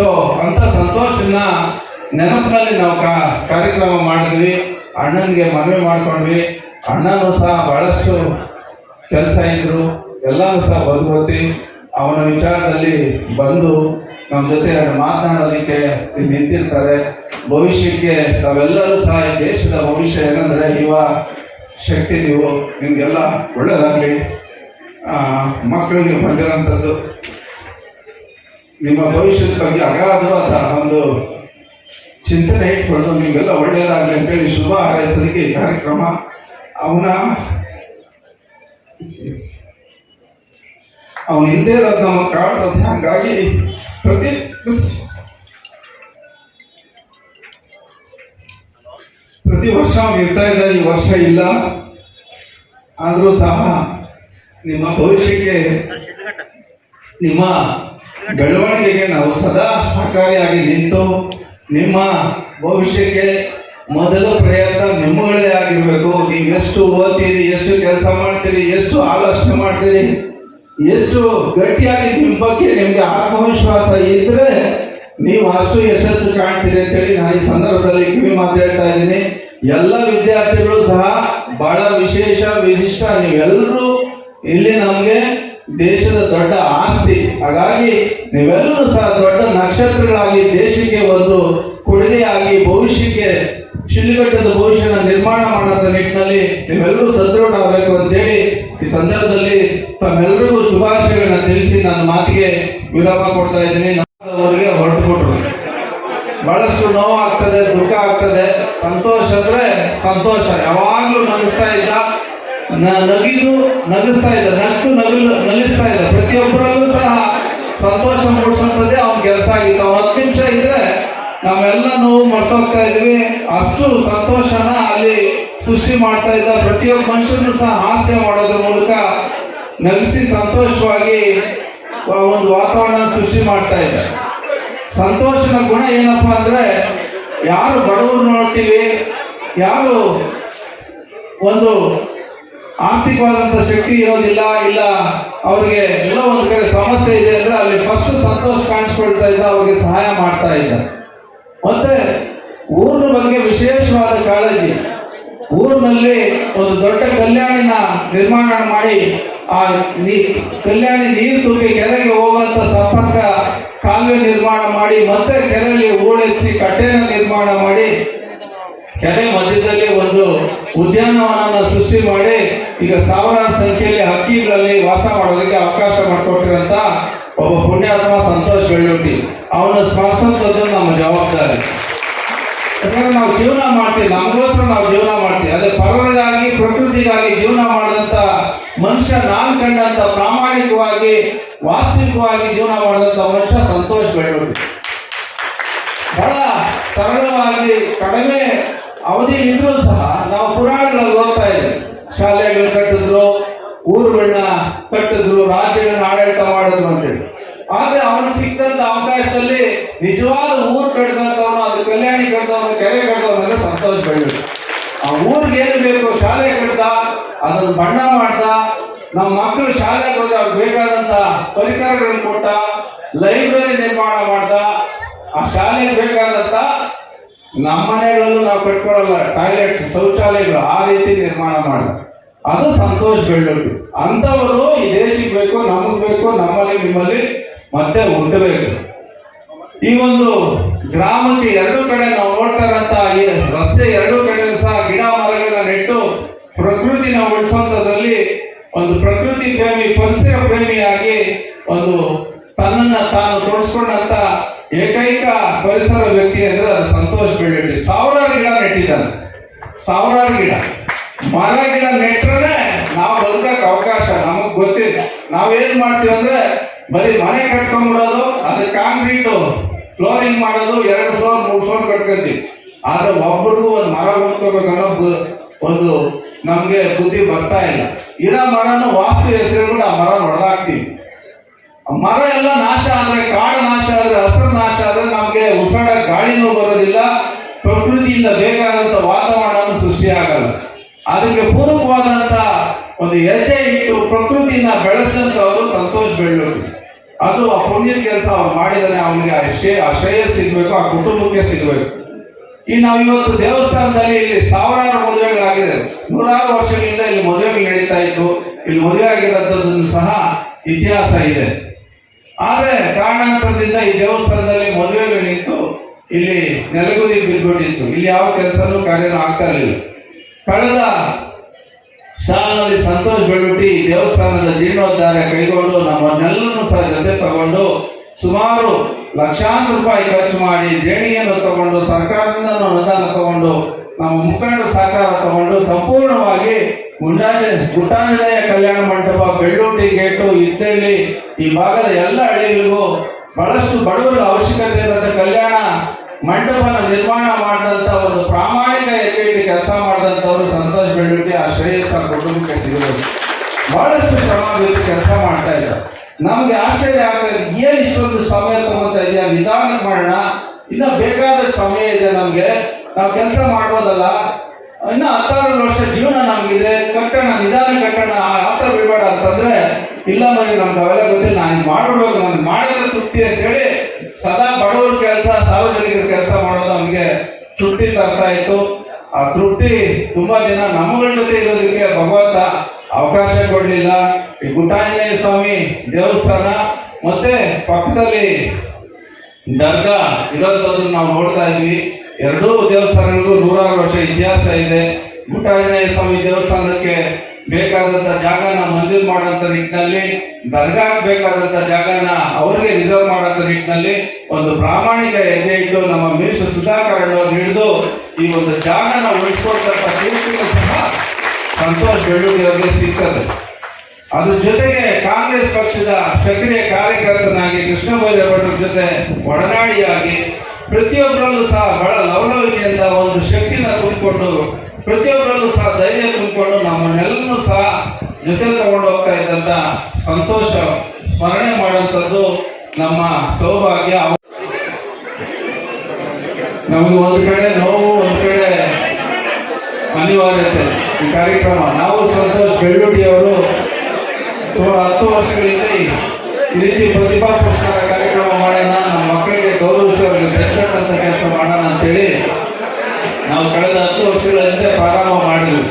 So ಅಂತ ಸಂತೋಷನ ನೆನಪಿನಲ್ಲಿ ನಾವು ಕಾರ್ಯಕ್ರಮ ಮಾಡಿದ್ವಿ. ಅಣ್ಣನಿಗೆ ಮನವಿ ಮಾಡ್ಕೊಂಡ್ವಿ. ಅಣ್ಣನೂ ಸಹ ಬಹಳಷ್ಟು ಕೆಲಸ ಇದ್ರು. ಎಲ್ಲನೂ ಸಹ ಬದುಕೋತಿ ಅವನ ವಿಚಾರದಲ್ಲಿ ಬಂದು ನಮ್ಮ ಜೊತೆ ಮಾತನಾಡೋದಕ್ಕೆ ನಿಂತಿರ್ತಾರೆ. ಭವಿಷ್ಯಕ್ಕೆ ತಾವೆಲ್ಲರೂ ಸಹ ದೇಶದ ಭವಿಷ್ಯ ಏನಂದರೆ ಯುವ ಶಕ್ತಿ ನೀವು. ನಿಮಗೆಲ್ಲ ಒಳ್ಳೆಯದಾಗಲಿ ಮಕ್ಕಳಿಗೆ ಬಂದಿರೋಂಥದ್ದು. ನಿಮ್ಮ ಭವಿಷ್ಯದ ಬಗ್ಗೆ ಅಗಾಧವಾದ ಒಂದು ಚಿಂತನೆ ಇಟ್ಕೊಂಡು ನಿಮಗೆಲ್ಲ ಒಳ್ಳೆಯದಾಗಲಿ ಅಂತೇಳಿ ಶುಭ ಹಾರೈಸೋದಕ್ಕೆ ಈ ಕಾರ್ಯಕ್ರಮ. ಅವನ ಅವನು ಹಿಂದೆ ಇರೋದು ನಮ್ಮ ಕಾಡ್ತದೆ ಹಾಗಾಗಿ ಪ್ರತಿ ಪ್ರತಿ ವರ್ಷ ಇರ್ತಾ ಇಲ್ಲ, ಈ ವರ್ಷ ಇಲ್ಲ. ಆದರೂ ಸಹ ನಿಮ್ಮ ಭವಿಷ್ಯಕ್ಕೆ ನಿಮ್ಮ ಬೆಳವಣಿಗೆಗೆ ನಾವು ಸದಾ ಸಹಕಾರಿಯಾಗಿ ನಿಂತು ನಿಮ್ಮ ಭವಿಷ್ಯಕ್ಕೆ ಮೊದಲ ಪ್ರಯತ್ನ ನಿಮ್ಮಗಳೇ ಆಗಿರಬೇಕು. ನೀವು ಎಷ್ಟು ಓದ್ತೀರಿ, ಎಷ್ಟು ಕೆಲಸ ಮಾಡ್ತೀರಿ, ಎಷ್ಟು ಆಲೋಚನೆ ಮಾಡ್ತೀರಿ, ಎಷ್ಟು ಗಟ್ಟಿಯಾಗಿ ನಿಮ್ಮ ಬಗ್ಗೆ ನಿಮಗೆ ಆತ್ಮವಿಶ್ವಾಸ ಇದ್ರೆ ನೀವು ಅಷ್ಟು ಯಶಸ್ಸು ಕಾಣ್ತೀರಿ ಅಂತೇಳಿ ನಾನು ಈ ಸಂದರ್ಭದಲ್ಲಿ ಕಿವಿ ಮಾತಾಡ್ತಾ ಇದ್ದೀನಿ. ಎಲ್ಲ ವಿದ್ಯಾರ್ಥಿಗಳು ಸಹ ಬಹಳ ವಿಶೇಷ, ವಿಶಿಷ್ಟ, ನೀವೆಲ್ಲರೂ ಇಲ್ಲಿ ನಮಗೆ ದೇಶದ ದೊಡ್ಡ ಆಸ್ತಿ. ಹಾಗಾಗಿ ನೀವೆಲ್ಲರೂ ಸಹ ದೊಡ್ಡ ನಕ್ಷತ್ರಗಳಾಗಿ ದೇಶಕ್ಕೆ ಒಂದು ಕೊಡುಗೆಯಾಗಿ ಭವಿಷ್ಯಕ್ಕೆ ಶಿಲ್ಘಟ್ಟದ ಭವಿಷ್ಯನ ನಿರ್ಮಾಣ ಮಾಡೋದ ನಿಟ್ಟಿನಲ್ಲಿ ನೀವೆಲ್ಲರೂ ಸದೃಢ ಆಗಬೇಕು ಅಂತೇಳಿ ಈ ಸಂದರ್ಭದಲ್ಲಿ ತಮ್ಮೆಲ್ಲರಿಗೂ ಶುಭಾಶಯಗಳನ್ನ ತಿಳಿಸಿ ನನ್ನ ಮಾತಿಗೆ ವಿರಾಮ ಕೊಡ್ತಾ ಇದ್ದೀನಿ. ಅವರಿಗೆ ಹೊರಟುಬಿಟ್ರು ಬಹಳಷ್ಟು ನೋವು ಆಗ್ತದೆ ದುಃಖ ಆಗ್ತದೆ. ಸಂತೋಷ ಅಂದ್ರೆ ಸಂತೋಷ. ಯಾವಾಗ್ಲೂ ನಗಿಸ್ತಾ ಇದ್ದ ನಗಿದು ನಗಿಸ್ತಾ ಇದ್ದ ನಕ್ಕು ನಗಲು ನೋವು ಇದ್ವಿ. ಅಷ್ಟು ಸಂತೋಷನ ಅಲ್ಲಿ ಸೃಷ್ಟಿ ಮಾಡ್ತಾ ಇದ್ದ ಪ್ರತಿಯೊಬ್ಬ ಮನುಷ್ಯನು ಸಹ ಹಾಸ್ಯ ಮಾಡೋದ್ರ ಮೂಲಕ ನಗಿಸಿ ಸಂತೋಷವಾಗಿ ಒಂದು ವಾತಾವರಣ ಸೃಷ್ಟಿ ಮಾಡ್ತಾ ಇದ್ದ. ಸಂತೋಷನ ಗುಣ ಏನಪ್ಪಾ ಅಂದ್ರೆ, ಯಾರು ಬಡವರು ನೋಡ್ತೀವಿ, ಯಾರು ಒಂದು ಆರ್ಥಿಕವಾದಂತ ಶಕ್ತಿ ಇರೋದಿಲ್ಲ, ಇಲ್ಲ ಅವರಿಗೆ ಎಲ್ಲ ಒಂದು ಕಡೆ ಸಮಸ್ಯೆ ಇದೆ ಅಂದ್ರೆ ಅಲ್ಲಿ ಫಸ್ಟ್ ಸಂತೋಷ ಕಾಣಿಸ್ಕೊಳ್ತಾ ಇದ್ದ, ಅವ್ರಿಗೆ ಸಹಾಯ ಮಾಡ್ತಾ ಇದ್ದ. ಮತ್ತೆ ಊರಿನ ಬಗ್ಗೆ ವಿಶೇಷವಾದ ಕಾಳಜಿ. ಊರಿನಲ್ಲಿ ಒಂದು ದೊಡ್ಡ ಕಲ್ಯಾಣಿನ ನಿರ್ಮಾಣ ಮಾಡಿ ಆ ನೀ ಕಲ್ಯಾಣಿ ನೀರು ತುಂಬಿ ಕೆರೆಗೆ ಹೋಗುವಂತ ಸಂಪರ್ಕ ಕಾಲುವೆ ನಿರ್ಮಾಣ ಮಾಡಿ, ಮತ್ತೆ ಕೆರೆಯಲ್ಲಿ ಹೂಳೆಚ್ಚಿ ಕಟ್ಟೆಯನ್ನು ನಿರ್ಮಾಣ ಮಾಡಿ, ಕೆರೆ ಮಧ್ಯದಲ್ಲಿ ಒಂದು ಉದ್ಯಾನವನ ಸೃಷ್ಟಿ ಮಾಡಿ, ಈಗ ಸಾವಿರಾರು ಸಂಖ್ಯೆಯಲ್ಲಿ ಹಕ್ಕಿಗಳಲ್ಲಿ ವಾಸ ಮಾಡೋದಕ್ಕೆ ಅವಕಾಶ ಮಾಡಿಕೊಟ್ಟಿರಂತ ಒಬ್ಬ ಪುಣ್ಯಾತ್ಮ ಸಂತೋಷ್ ಬೆಳ್ಳುಟ್ಟಿ ಅವನ ಸ್ಮರಿಸೋದು ನಮ್ಮ ನಾವು ಜೀವನ ಮಾಡ್ತೀವಿ, ನಮಗೋಸ್ಕರ ನಾವು ಜೀವನ ಮಾಡ್ತೀವಿ. ಅದೇ ಪರರಿಗಾಗಿ, ಪ್ರಕೃತಿಗಾಗಿ ಜೀವನ ಮಾಡಿದಂತ ಮನುಷ್ಯ ನಾನ್ ಕಂಡಂತ ಪ್ರಾಮಾಣಿಕವಾಗಿ, ವಾಸ್ತವಿಕವಾಗಿ ಜೀವನ ಮಾಡಿದಂತ ಮನುಷ್ಯ ಸಂತೋಷ ಬೆಳ್ಳುಟ್ಟಿ ಬಹಳ ಸರಳವಾಗಿ, ಕಡಿಮೆ ಅವಧಿ ಇದ್ರೂ ಸಹ ನಾವು ಪುರಾಣಗಳಲ್ಲಿ ಓದ್ತಾ ಇದ್ದೀವಿ. ಶಾಲೆಗಳು ಕಟ್ಟಿದ್ರು ಊರುಗಳನ್ನ ಕಟ್ಟಿದ್ರು, ರಾಜ್ಯಗಳನ್ನ ಆಡಳಿತ ಮಾಡಿದ್ರು ಅಂತೇಳಿ ಆದ್ರೆ ಅವನಿಗೆ ಸಿಕ್ಕಂತ ಅವಕಾಶದಲ್ಲಿ ನಿಜವಾದ ಊರು ಕಟ್ಟಿದಂತವನು ಅದು ಕಲ್ಯಾಣಿ ಕಟ್ಟಿದವನು ಕೆರೆ ಸಂತೋಷ ಬೆಳೆದ್ರು ಆ ಊರಿಗೆ ಏನು ಬೇಕು, ಶಾಲೆ ಕಟ್ತಾ, ಅದನ್ನು ಬಣ್ಣ ಮಾಡ್ತಾ, ನಮ್ಮ ಮಕ್ಕಳು ಶಾಲೆಗೆ ಹೋಗಿ ಅವ್ರಿಗೆ ಬೇಕಾದಂತ ಪರಿಕರಗಳನ್ನು ಕೊಟ್ಟ, ಲೈಬ್ರರಿ ನಿರ್ಮಾಣ ಮಾಡ್ತಾ, ಆ ಶಾಲೆಗೆ ಬೇಕಾದಂತ ನಮ್ಮ ಮನೆಗಳಲ್ಲೂ ನಾವು ಕಟ್ಕೊಳ್ಳಲ್ಲ, ಟಾಯ್ಲೆಟ್ಸ್, ಶೌಚಾಲಯಗಳು ಆ ರೀತಿ ನಿರ್ಮಾಣ ಮಾಡ ಅದು ಸಂತೋಷ ಬೆಳ್ಳೊಟ್ಟು ಅಂಥವರು ಈ ದೇಶಕ್ಕೆ ಬೇಕು, ನಮಗ್ ಬೇಕು, ನಮ್ಮಲ್ಲಿ ನಿಮ್ಮಲ್ಲಿ ಮತ್ತೆ ಹುಟ್ಟಬೇಕು. ಈ ಒಂದು ಗ್ರಾಮಕ್ಕೆ ಎರಡು ಕಡೆ ನಾವು ನೋಡ್ತಾ ಇರೋಂತ ಈ ರಸ್ತೆ ಎರಡು ಕಡೆ ಸಹ ಗಿಡ ಮರಗಳನ್ನ ನೆಟ್ಟು ಪ್ರಕೃತಿನ ಉಳಿಸುವಂತದ್ರಲ್ಲಿ ಒಂದು ಪ್ರಕೃತಿ ಪ್ರೇಮಿ, ಪರಿಸರ ಪ್ರೇಮಿಯಾಗಿ ಒಂದು ತನ್ನನ್ನ ತಾನು ತೋರಿಸ್ಕೊಂಡಂತ ಏಕೈಕ ಪರಿಸರ ವ್ಯಕ್ತಿ ಅಂದ್ರೆ ಅದು ಸಂತೋಷ್ ಬೆಳ್ಳಿ ಸಾವಿರಾರು ಗಿಡ ನೆಟ್ಟಿದ್ದಾನೆ. ಸಾವಿರಾರು ಗಿಡ. ಮರ ಗಿಡ ನೆಟ್ಟರೆ ನಾವು ಬದುಕಕ್ಕೆ ಅವಕಾಶ, ನಮಗ್ ಗೊತ್ತಿಲ್ಲ. ನಾವೇನ್ ಮಾಡ್ತೀವಿ ಅಂದ್ರೆ ಬರೀ ಮನೆ ಕಟ್ಕೊಂಡ್ಬಿಡೋದು, ಅದು ಕಾಂಕ್ರೀಟು. ಫ್ಲೋರಿಂಗ್ ಮಾಡೋದು ಎರಡು ಫ್ಲೋರ್ ಮೂರು ಫ್ಲೋರ್ ಕಟ್ಕೊಂತೀವಿ. ಆದ್ರೆ ಒಬ್ಬರಿಗೂ ಒಂದು ಮರ ಹೊಂದ್ಕೋಬೇಕನ್ನೋ ಒಂದು ನಮ್ಗೆ ಬುದ್ಧಿ ಬರ್ತಾ ಇಲ್ಲ. ಇರೋ ಮರನ ವಾಸ್ತು ಹೆಸರು ಆ ಮರ ಹೊಡೆದಾಕ್ತೀವಿ ಮರ ಎಲ್ಲ ನಾಶ ಆದ್ರೆ, ಕಾಡು ನಾಶ ಆದ್ರೆ, ಹಸಿರು ನಾಶ ಆದ್ರೆ ನಮ್ಗೆ ಉಸಿರಾಡ ಗಾಳಿನೂ ಬರೋದಿಲ್ಲ. ಪ್ರಕೃತಿಯಿಂದ ಬೇಕಾದಂತ ವಾತಾವರಣ ಸೃಷ್ಟಿಯಾಗಲ್ಲ ಅದಕ್ಕೆ ಪೂರಕವಾದಂತ ಒಂದು ಹೆಜ್ಜೆ ಇಟ್ಟು ಪ್ರಕೃತಿಯನ್ನ ಬೆಳೆಸಿದಂತ ಅವರು ಸಂತೋಷ ಬೆಳ್ಳೂರು ಅದು ಆ ಪುಣ್ಯದ ಕೆಲಸ ಅವ್ನು ಮಾಡಿದರೆ ಅವನಿಗೆ ಶ್ರೇ ಆ ಶ್ರೇಯಸ್ ಸಿಗ್ಬೇಕು, ಆ ಕುಟುಂಬಕ್ಕೆ ಸಿಗ್ಬೇಕು. ಇನ್ನು ನಾವು ಇವತ್ತು ದೇವಸ್ಥಾನದಲ್ಲಿ ಇಲ್ಲಿ ಸಾವಿರಾರು ಮದುವೆಗಳಾಗಿದೆ. ನೂರಾರು ವರ್ಷಗಳಿಂದ ಇಲ್ಲಿ ಮದುವೆಗಳು ನಡೀತಾ ಇತ್ತು ಇಲ್ಲಿ ಮದುವೆ ಆಗಿರೋದನ್ನು ಸಹ ಇತಿಹಾಸ ಇದೆ. ಆದರೆ ಕಾರಣಾಂತರದಿಂದ ಈ ದೇವಸ್ಥಾನದಲ್ಲಿ ಮದುವೆಗಳು ನಿಂತು ಇಲ್ಲಿ ನೆಲಗುದಿ ಬಿದ್ದುಬಿಟ್ಟಿತ್ತು. ಇಲ್ಲಿ ಯಾವ ಕೆಲಸನೂ ಕಾರ್ಯನೂ ಆಗ್ತಾ ಇರಲಿಲ್ಲ. ಕಳೆದ ಸಾಲಿನಲ್ಲಿ ಸಂತೋಷ್ ಬೆಳ್ಳುಟ್ಟಿ ದೇವಸ್ಥಾನದ ಜೀರ್ಣೋದ್ಧಾರ ಕೈಗೊಂಡು ನಮ್ಮನ್ನೆಲ್ಲರನ್ನು ಸಹ ಜೊತೆ ತಗೊಂಡು ಸುಮಾರು ಲಕ್ಷಾಂತರ ರೂಪಾಯಿ ಖರ್ಚು ಮಾಡಿ ದೇಣಿಯನ್ನು ತಗೊಂಡು ಸರ್ಕಾರದಿಂದ ಅನುದಾನ ತಗೊಂಡು, ನಮ್ಮ ಮುಖಂಡ ಸಹಕಾರ ತಗೊಂಡು ಸಂಪೂರ್ಣವಾಗಿ ಮುಂಜಾನೆ, ಗುಟ್ಟಾಂಜನೇಯ ಕಲ್ಯಾಣ ಮಂಟಪ, ಬೆಳ್ಳೂಟಿ ಗೇಟು ಇತ್ತೇಳಿ ಈ ಭಾಗದ ಎಲ್ಲ ಹಳ್ಳಿಗಳಿಗೂ ಬಹಳಷ್ಟು ಬಡವರ ಅವಶ್ಯಕತೆ ಇರೋಂಥ ಕಲ್ಯಾಣ ಮಂಟಪನ ನಿರ್ಮಾಣ ಮಾಡಿದಂತ ಒಂದು ಪ್ರಾಮಾಣಿಕ ಹೆಜ್ಜೆ ಕೆಲಸ ಸಿಗಬೇಕು ಬಹಳಷ್ಟು ಶ್ರಮ ಕೆಲಸ ಮಾಡ್ತಾ ಇಲ್ಲ ನಮಗೆ ಆಶ್ಚರ್ಯ ಆಗ್ತದೆ ಏನ್ ಇಷ್ಟೊಂದು ಸಮಯ ತಗೊಂತ ಇದೆಯಾ? ನಿಧಾನ ಮಾಡೋಣ. ಇನ್ನ ಬೇಕಾದ ಸಮಯ ಇದೆ ನಮಗೆ. ನಾವು ಕೆಲಸ ಮಾಡ್ಬೋದಲ್ಲ. ಇನ್ನ ಹತ್ತಾರು ವರ್ಷ ಜೀವನ ನಮಗಿದೆ. ಕಟ್ಟಣ, ನಿಧಾನ ಕಟ್ಟಣ ಆತ ಬಿಡಬೇಡ ಅಂತಂದ್ರೆ, ಇಲ್ಲ ನನಗೆ ನಮ್ಗೆ ಅವೆಲ್ಲ ಗೊತ್ತಿಲ್ಲ. ನಾನು ಮಾಡ್ಬಿಡ್ಬೇಕು. ನಾನು ಮಾಡಿದ್ರೆ ತೃಪ್ತಿ ಅಂತ ಹೇಳಿ ಸದಾ ಬಡವ್ರ ಕೆಲಸ, ಸಾರ್ವಜನಿಕರ ಕೆಲಸ ಮಾಡೋದು ನಮಗೆ ತೃಪ್ತಿ ತರ್ತಾ ಇತ್ತು. ಆ ತೃಪ್ತಿ ತುಂಬಾ ದಿನ ನಮ್ಮಗಳ ಜೊತೆ ಇರೋದಕ್ಕೆ ಭಗವಂತ ಅವಕಾಶ ಕೊಡಲಿಲ್ಲ. ಈ ಗುಟಾಂಜನೇಯ ಸ್ವಾಮಿ ದೇವಸ್ಥಾನ ಮತ್ತೆ ಪಕ್ಕದಲ್ಲಿ ದರ್ಗಾ ಇರೋದನ್ನ ನಾವು ನೋಡ್ತಾ ಇದ್ವಿ. ಎರಡೂ ದೇವಸ್ಥಾನಗಳಿಗೂ ನೂರಾರು ವರ್ಷ ಇತಿಹಾಸ ಇದೆ. ಗುಟಾಂಜನೇಯ ಸ್ವಾಮಿ ದೇವಸ್ಥಾನಕ್ಕೆ ಬೇಕಾದಂತ ಜಾಗನ ಮಂಜೂರು ಮಾಡುವಂತ ನಿಟ್ಟಿನಲ್ಲಿ, ದರ್ಗಾ ಬೇಕಾದಂತ ಜಾಗನ ಅವರಿಗೆ ರಿಸರ್ವ್ ಮಾಡುವಂತ ನಿಟ್ಟಿನಲ್ಲಿ ಒಂದು ಪ್ರಾಮಾಣಿಕ ಹೆಜ್ಜೆ ಇಟ್ಟು ನಮ್ಮ ಮಿನಿಸ್ಟರ್ ಸುಧಾಕರ್ ಹಿಡಿದು ಈ ಒಂದು ಜಾಗನ ಉಳಿಸ್ಕೊಳ್ತಕ್ಕ ತೀರ್ಪಿಗೆ ಸಹ ಸಂತೋಷ್ ಅವರಿಗೆ ಸಿಗ್ತದೆ. ಅದ್ರ ಜೊತೆಗೆ ಕಾಂಗ್ರೆಸ್ ಪಕ್ಷದ ಸಕ್ರಿಯ ಕಾರ್ಯಕರ್ತನಾಗಿ ಕೃಷ್ಣ ಬೈರೇಗೌಡರ ಜೊತೆ ಒಡನಾಡಿಯಾಗಿ ಪ್ರತಿಯೊಬ್ಬರಲ್ಲೂ ಸಹ ಬಹಳ ಲವಲವಿಕೆಯಿಂದ ಒಂದು ಶಕ್ತಿನ ತುಂಬಿಕೊಂಡು ಪ್ರತಿಯೊಬ್ಬರಲ್ಲೂ ಸಹ ಧೈರ್ಯ ತುಂಬಿಕೊಂಡು ನಮ್ಮನ್ನೆಲ್ಲರೂ ಸಹ ಜೊತೆ ತಗೊಂಡು ಹೋಗ್ತಾ ಇದ್ದಂತ ಸಂತೋಷ ಸ್ಮರಣೆ ಮಾಡುವಂಥದ್ದು ನಮ್ಮ ಸೌಭಾಗ್ಯ. ನಮಗೆ ಒಂದು ಕಡೆ ನೋವು ಅನಿವಾರ್ಯತೆ ಈ ಕಾರ್ಯಕ್ರಮ. ನಾವು ಸಂತೋಷ್ ಬೆಳ್ಳೂಟಿ ಅವರು ಸುಮಾರು ಹತ್ತು ವರ್ಷಗಳಿಂದ ಈ ರೀತಿ ಪ್ರತಿಭಾ ಪುರಸ್ಕಾರ ಕಾರ್ಯಕ್ರಮ ಮಾಡೋಣ, ನಮ್ಮ ಮಕ್ಕಳಿಗೆ ಗೌರವಿಸೋರಿಗೆ ಅಂತ ಕೆಲಸ ಮಾಡೋಣ ಅಂತೇಳಿ ನಾವು ಕಳೆದ ಹತ್ತು ವರ್ಷಗಳ ಹಿಂದೆ ಪ್ರಾರಂಭ ಮಾಡಿದ್ವಿ.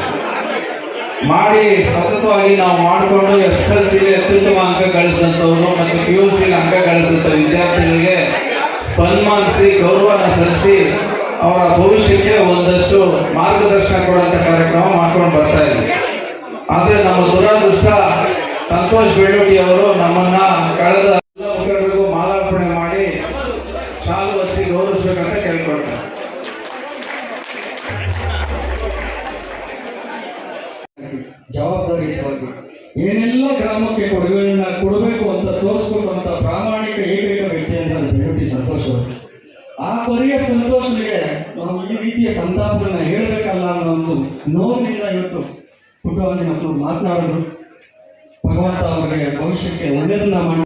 ಮಾಡಿ, ಸತತವಾಗಿ ನಾವು ಮಾಡಿಕೊಂಡು ಎಸ್ ಎಲ್ ಸಿಲಿ ಅತ್ಯುತ್ತಮ ಅಂಕ ಗಳಿಸಿದಂಥವ್ರು ಮತ್ತು ಪಿ ಯು ಸಿಲಿ ಅಂಕ ಗಳಿಸಿದಂಥ ವಿದ್ಯಾರ್ಥಿಗಳಿಗೆ ಸನ್ಮಾನಿಸಿ, ಗೌರವನ ಸಲ್ಲಿಸಿ ಅವರ ಭವಿಷ್ಯಕ್ಕೆ ಒಂದಷ್ಟು ಮಾರ್ಗದರ್ಶನ ಕೊಡುವಂತ ಕಾರ್ಯಕ್ರಮ ಮಾಡ್ಕೊಂಡು ಬರ್ತಾ ಇದ್ವಿ. ಆದರೆ ನಮ್ಮ ದುರಾದೃಷ್ಟ ಸಂತೋಷ್ ಬೆಳ್ಳೂಟಿ ಅವರು ನಮ್ಮನ್ನ ಕಳೆದ ಮಾಲಾರ್ಪಣೆ ಮಾಡಿ ಶಾಲು ಹೊರಿಸಿ ಗೌರವಿಸ್ಬೇಕಂತ ಕೇಳ್ಕೊಳ್ತಾರೆ. ಏನೆಲ್ಲ ಗ್ರಾಮಕ್ಕೆ ಕೊಡುಗೆಗಳನ್ನ ಕೊಡಬೇಕು ಅಂತ ತೋರಿಸ್ಕೊಂಡಂತ ಪ್ರಾಮಾಣಿಕ ಏಕೈಕ ವ್ಯಕ್ತಿ ಅಂತ ಸಂತೋಷ್ ಅವರು. ಪರಿಯ ಸಂತೋಷನಿಗೆ ನಾವು ಈ ರೀತಿಯ ಸಂತಾಪಗಳನ್ನ ಹೇಳಬೇಕಲ್ಲ ಅನ್ನೋ ಒಂದು ನೋವಿನಿಂದ ಇವತ್ತು ಕುಟುಂಬದಲ್ಲಿ ಮಕ್ಕಳು ಮಾತನಾಡಿದ್ರು. ಭಗವಂತ ಅವರಿಗೆ ಭವಿಷ್ಯಕ್ಕೆ ಒಳ್ಳೆಯದನ್ನ ಮಾಡಿ